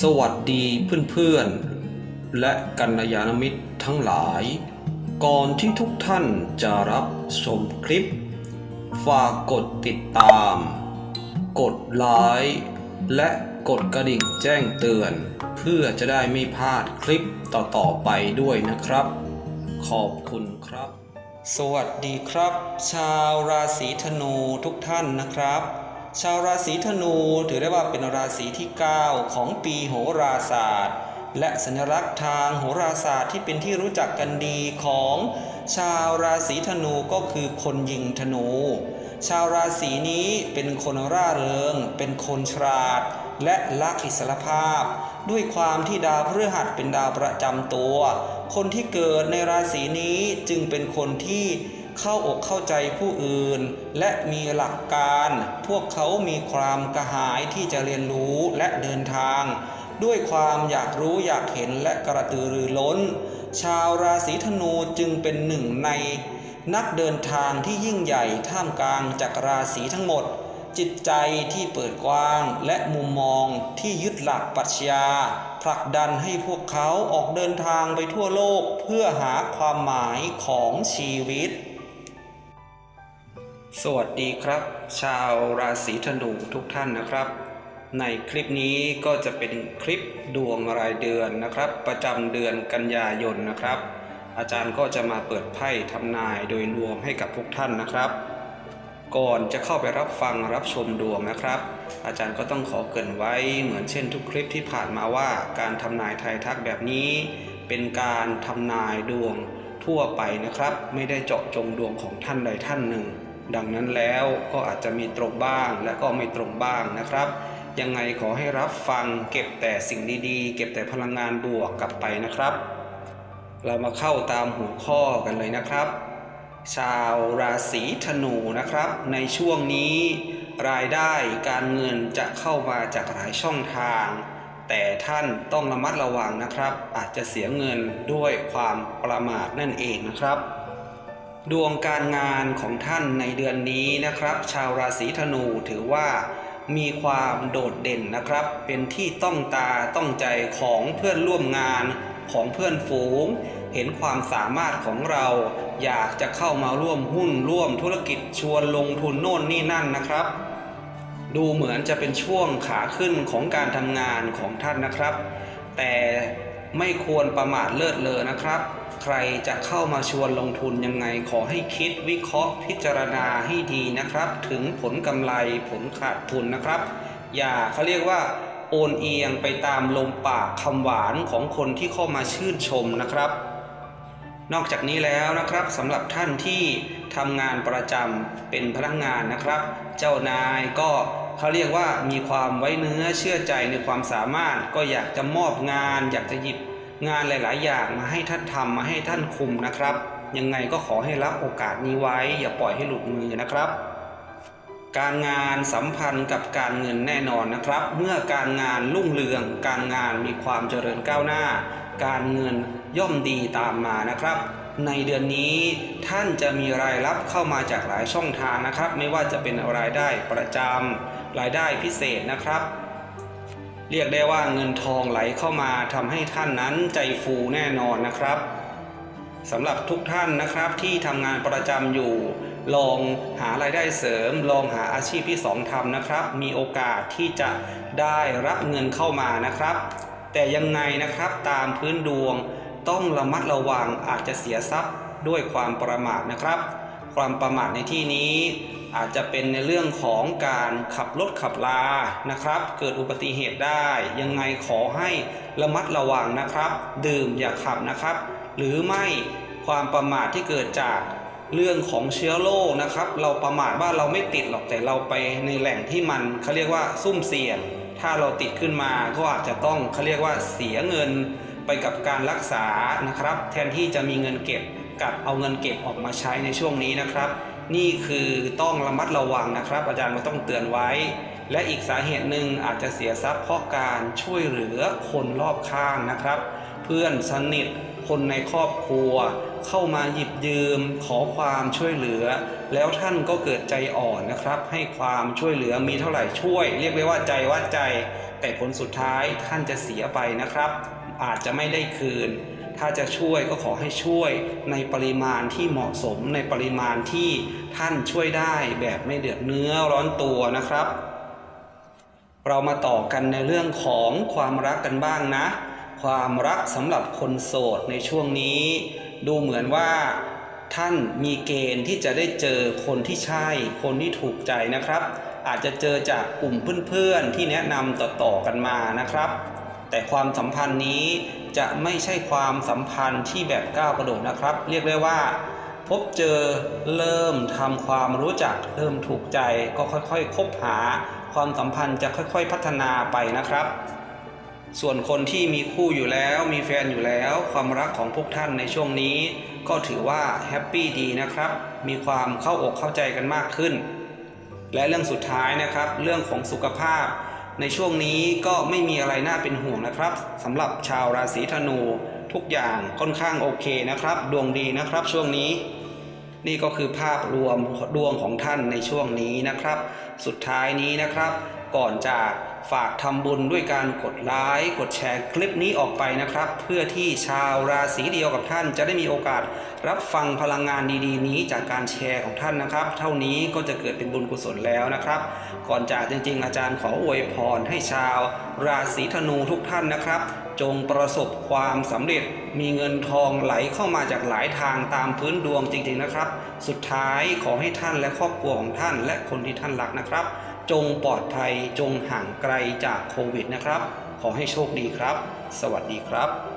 สวัสดีเพื่อนๆ และกัลยาณมิตรทั้งหลาย ก่อนที่ทุกท่านจะรับชมคลิป ฝากกดติดตาม กดไลค์และกดกระดิ่งแจ้งเตือน เพื่อจะได้ไม่พลาดคลิปต่อๆไปด้วยนะครับ ขอบคุณครับ สวัสดีครับ ชาวราศีธนูทุกท่านนะครับ ชาวราศีธนู ถือได้ว่าเป็นราศีที่ 9 ของปีโหราศาสตร์ และสัญลักษณ์ทางโหราศาสตร์ที่เป็นที่รู้จักกันดีของชาวราศีธนูก็คือคนยิงธนู ชาวราศีนี้เป็นคนร่าเริง เป็นคนฉลาด และรักอิสรภาพ ด้วยความที่ดาวพฤหัสเป็นดาวประจำตัว คนที่เกิดในราศีนี้จึงเป็นคนที่ เข้าอกเข้าใจผู้อื่น และมีหลักการ พวกเขามีความกระหายที่จะเรียนรู้และเดินทาง ด้วยความอยากรู้อยากเห็นและกระตือรือร้น ชาวราศีธนูจึงเป็นหนึ่งใน นักเดินทางที่ยิ่งใหญ่ท่ามกลางจักรราศีทั้งหมด จิตใจที่เปิดกว้างและมุมมองที่ยึดหลักปรัชญาผลักดันให้พวกเขาออกเดินทางไปทั่วโลกเพื่อหาความหมายของชีวิต สวัสดีครับ ชาวราศีธนูทุกท่านนะครับ ในคลิปนี้ก็จะเป็นคลิปดวงรายเดือนนะครับ ประจำเดือนกันยายนนะครับ อาจารย์ก็จะมาเปิดไพ่ทำนายโดยรวมให้กับทุกท่านนะครับ ก่อนจะเข้าไปรับฟังรับชมดวงนะครับ อาจารย์ก็ต้องขอเกรินไว้เหมือนเช่นทุกคลิปที่ผ่านมาว่าการทำนายทยทักแบบนี้ เป็นการทำนายดวงทั่วไปนะครับ ไม่ได้เจาะจงดวงของท่านใดท่านหนึ่ง ดังนั้นแล้วก็อาจจะมีตรงบ้างและก็ไม่ตรงบ้างนะครับ ยังไงขอให้รับฟังเก็บแต่สิ่งดีๆ เก็บแต่พลังงานบวกกลับไปนะครับ เรามาเข้าตามหัวข้อกันเลยนะครับ ชาวราศีธนูนะครับ ในช่วงนี้รายได้การเงินจะเข้ามาจากหลายช่องทาง แต่ท่านต้องระมัดระวังนะครับ อาจจะเสียเงินด้วยความประมาทนั่นเองนะครับ ดวงการงานของท่านในเดือนนี้นะครับ ชาวราศีธนูถือว่ามีความโดดเด่นนะครับ เป็นที่ต้องตาต้องใจของเพื่อนร่วมงานของเพื่อนฝูง เห็นความสามารถของเรา อยากจะเข้ามาร่วมหุ้นร่วมธุรกิจชวนลงทุนโน่นนี่นั่นนะครับ ดูเหมือนจะเป็นช่วงขาขึ้นของการทำงานของท่านนะครับ แต่ไม่ควรประมาทเลิศเลอนะครับ ใครจะเข้ามาชวนลงทุนยังไงขอให้คิดวิเคราะห์พิจารณาให้ดีนะครับ ถึงผลกำไรผลขาดทุนนะครับ อย่าเขาเรียกว่าโอนเอียงไปตามลมปากคำหวานของคนที่เข้ามาชื่นชมนะครับ นอกจากนี้แล้วนะครับสำหรับท่านที่ทำงานประจำเป็นพนักงานนะครับ เจ้านายก็เขาเรียกว่ามีความไว้เนื้อเชื่อใจในความสามารถก็อยากจะมอบงาน อยากจะหยิบ งานหลาย ๆ อย่างมาให้ท่านทำมาให้ท่านคุมนะครับ ยังไงก็ขอให้รับโอกาสนี้ไว้ อย่าปล่อยให้หลุดมือนะครับ การงานสัมพันธ์กับการเงินแน่นอนนะครับ เมื่อการงานรุ่งเรือง การงานมีความเจริญก้าวหน้า การเงินย่อมดีตามมานะครับในเดือนนี้ท่านจะมีรายรับเข้ามาจากหลายช่องทางนะครับ ไม่ว่าจะเป็นรายได้ประจำรายได้พิเศษนะครับ เรียกได้ว่าเงินทองไหลเข้ามาทำให้ท่านนั้นใจฟูแน่นอนนะครับสำหรับทุกท่านนะครับที่ทำงานประจำอยู่ ลองหารายได้เสริม ลองหาอาชีพที่สองทำนะครับ มีโอกาสที่จะได้รับเงินเข้ามานะครับ แต่ยังไงนะครับตามพื้นดวง ต้องระมัดระวังอาจจะเสียทรัพย์ด้วยความประมาทนะครับ ความประมาทในที่นี้ อาจจะเป็นในเรื่องของการขับรถขับลานะครับ เกิดอุบัติเหตุได้ ยังไงขอให้ระมัดระวังนะครับ ดื่มอย่าขับนะครับ หรือไม่ความประมาทที่เกิดจากเรื่องของเชื้อโรคนะครับ เราประมาทว่าเราไม่ติดหรอกแต่เราไปในแหล่งที่มันเขาเรียกว่าซุ่มเสี่ยง ถ้าเราติดขึ้นมาก็อาจจะต้องเขาเรียกว่าเสียเงินไปกับการรักษานะครับ แทนที่จะมีเงินเก็บกับเอาเงินเก็บออกมาใช้ในช่วงนี้นะครับ นี่คือต้องระมัดระวังนะครับ อาจารย์ก็ต้องเตือนไว้ และอีกสาเหตุหนึ่งอาจจะเสียทรัพย์เพราะการช่วยเหลือคนรอบข้างนะครับ เพื่อนสนิทคนในครอบครัว เข้ามาหยิบยืมขอความช่วยเหลือ แล้วท่านก็เกิดใจอ่อนนะครับ ให้ความช่วยเหลือมีเท่าไหร่ช่วย เรียกได้ว่าใจวัดใจ แต่ผลสุดท้ายท่านจะเสียไปนะครับ อาจจะไม่ได้คืน ถ้าจะช่วยก็ขอให้ช่วยในปริมาณที่เหมาะสมในปริมาณที่ท่านช่วยได้แบบไม่เดือดเนื้อร้อนตัวนะครับ เรามาต่อกันในเรื่องของความรักกันบ้างนะ ความรักสำหรับคนโสดในช่วงนี้ ดูเหมือนว่าท่านมีเกณฑ์ที่จะได้เจอคนที่ใช่ คนที่ถูกใจนะครับ อาจจะเจอจากกลุ่มเพื่อนๆที่แนะนำต่อๆกันมานะครับ แต่ความสัมพันธ์นี้จะไม่ใช่ความสัมพันธ์ที่แบบก้าวกระโดดนะครับ เรียกได้ว่า พบเจอเริ่มทำความรู้จัก เริ่มถูกใจก็ค่อยๆ คบหา ความสัมพันธ์จะค่อยๆ พัฒนาไปนะครับ ส่วนคนที่มีคู่อยู่แล้วมีแฟนอยู่แล้ว ความรักของพวกท่านในช่วงนี้ ก็ถือว่าแฮปปี้ดีนะครับ มีความเข้าอกเข้าใจกันมากขึ้น และเรื่องสุดท้ายนะครับ เรื่องของสุขภาพ ในช่วงนี้ก็ไม่มีอะไรน่าเป็นห่วงนะครับสำหรับชาวราศีธนูทุกอย่างค่อนข้างโอเคนะครับ ดวงดีนะครับช่วงนี้ นี่ก็คือภาพรวมดวงของท่านในช่วงนี้นะครับ สุดท้ายนี้นะครับ ก่อนจาก ฝากทำบุญด้วยการกดไลค์กดแชร์คลิปนี้ออกไปนะครับ เพื่อที่ชาวราศีเดียวกับท่านจะได้มีโอกาสรับฟังพลังงานดีๆ นี้จากการแชร์ของท่านนะครับ เท่านี้ก็จะเกิดเป็นบุญกุศลแล้วนะครับ ก่อนจากจริง ๆ อาจารย์ขออวยพรให้ชาว ราศีธนูทุกท่านนะครับ จงประสบความสำเร็จมีเงินทองไหลเข้ามาจากหลายทางตามพื้นดวงจริง ๆนะครับ สุดท้ายขอให้ท่านและครอบครัวของท่าน และคนที่ท่านรักนะครับ จงปลอดภัยจงห่างไกลจากโควิดนะครับ ขอให้โชคดีครับ สวัสดีครับ